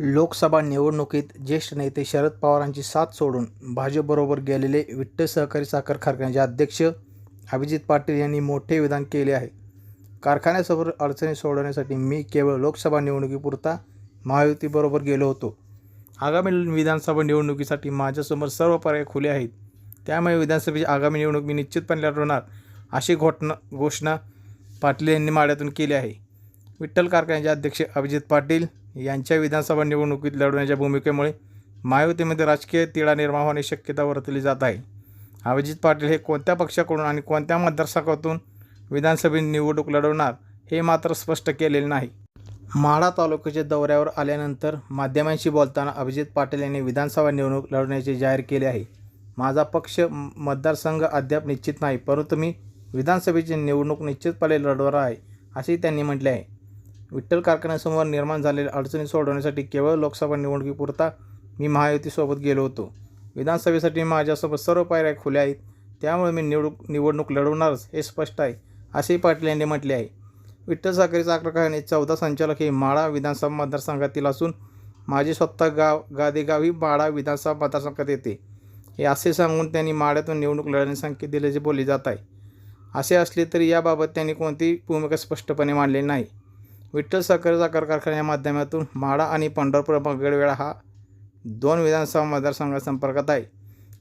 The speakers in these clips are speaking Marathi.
लोकसभा निवडणुकीत ज्येष्ठ नेते शरद पवारांची साथ सोडून भाजपबरोबर गेलेले विठ्ठल सहकारी साखर कारखान्याचे अध्यक्ष अभिजित पाटील यांनी मोठे विधान केले आहे. कारखान्यासमोर अडचणी सोडवण्यासाठी मी केवळ लोकसभा निवडणुकीपुरता महायुतीबरोबर गेलो होतो. आगामी विधानसभा निवडणुकीसाठी माझ्यासमोर सर्व पर्याय खुले आहेत. त्यामुळे विधानसभेची आगामी निवडणूक मी निश्चितपणे लढवणार अशी घोटना घोषणा पाटील यांनी माड्यातून केली आहे. विठ्ठल कारखान्याचे अध्यक्ष अभिजित पाटील यांच्या विधानसभा निवडणुकीत लढवण्याच्या भूमिकेमुळे महायुतीमध्ये राजकीय तिळा निर्माण होण्याची शक्यता वर्तवली जात आहे. अभिजित पाटील हे कोणत्या पक्षाकडून आणि कोणत्या मतदारसंघातून विधानसभेत निवडणूक लढवणार हे मात्र स्पष्ट केलेले नाही. माढा तालुक्याच्या दौऱ्यावर आल्यानंतर माध्यमांशी बोलताना अभिजित पाटील यांनी विधानसभा निवडणूक लढवण्याचे जाहीर केले आहे. माझा पक्ष मतदारसंघ अद्याप निश्चित नाही परंतु मी विधानसभेची निवडणूक निश्चितपणे लढवणार आहे असेही त्यांनी म्हटले आहे. विठ्ठल कारखान्यासमोर निर्माण झालेल्या अडचणी सोडवण्यासाठी केवळ लोकसभा निवडणुकीपुरता मी महायुतीसोबत गेलो होतो. विधानसभेसाठी माझ्यासोबत सर्व पायऱ्या खुल्या आहेत. त्यामुळे मी निवडूक निवडणूक लढवणारच हे स्पष्ट आहे असेही पाटील यांनी म्हटले आहे. विठ्ठल साखरे साखर कारखाने चौदा संचालक हे माळा विधानसभा मतदारसंघातील असून माझे स्वतः गाव गादेगाव ही माळा विधानसभा मतदारसंघात येते. हे असे सांगून त्यांनी माळ्यातून निवडणूक लढण्याचे संकेत दिल्याचे बोलले जात आहे. असे असले तरी याबाबत त्यांनी कोणतीही भूमिका स्पष्टपणे मांडलेली नाही. विठ्ठल साखर साखर कारखान्याच्या माध्यमातून माढा आणि पंढरपूर मंगळवेळा हा दोन विधानसभा मतदारसंघात संपर्कात आहे.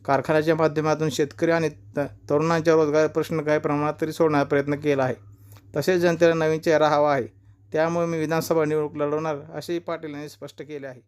कारखान्याच्या माध्यमातून शेतकरी आणि त तरुणांच्या रोजगार प्रश्न काही प्रमाणात तरी सोडण्याचा प्रयत्न केला आहे. तसेच जनतेला नवीन चेहरा हवा आहे. त्यामुळे मी विधानसभा निवडणूक लढवणार असेही पाटील यांनी स्पष्ट केले आहे.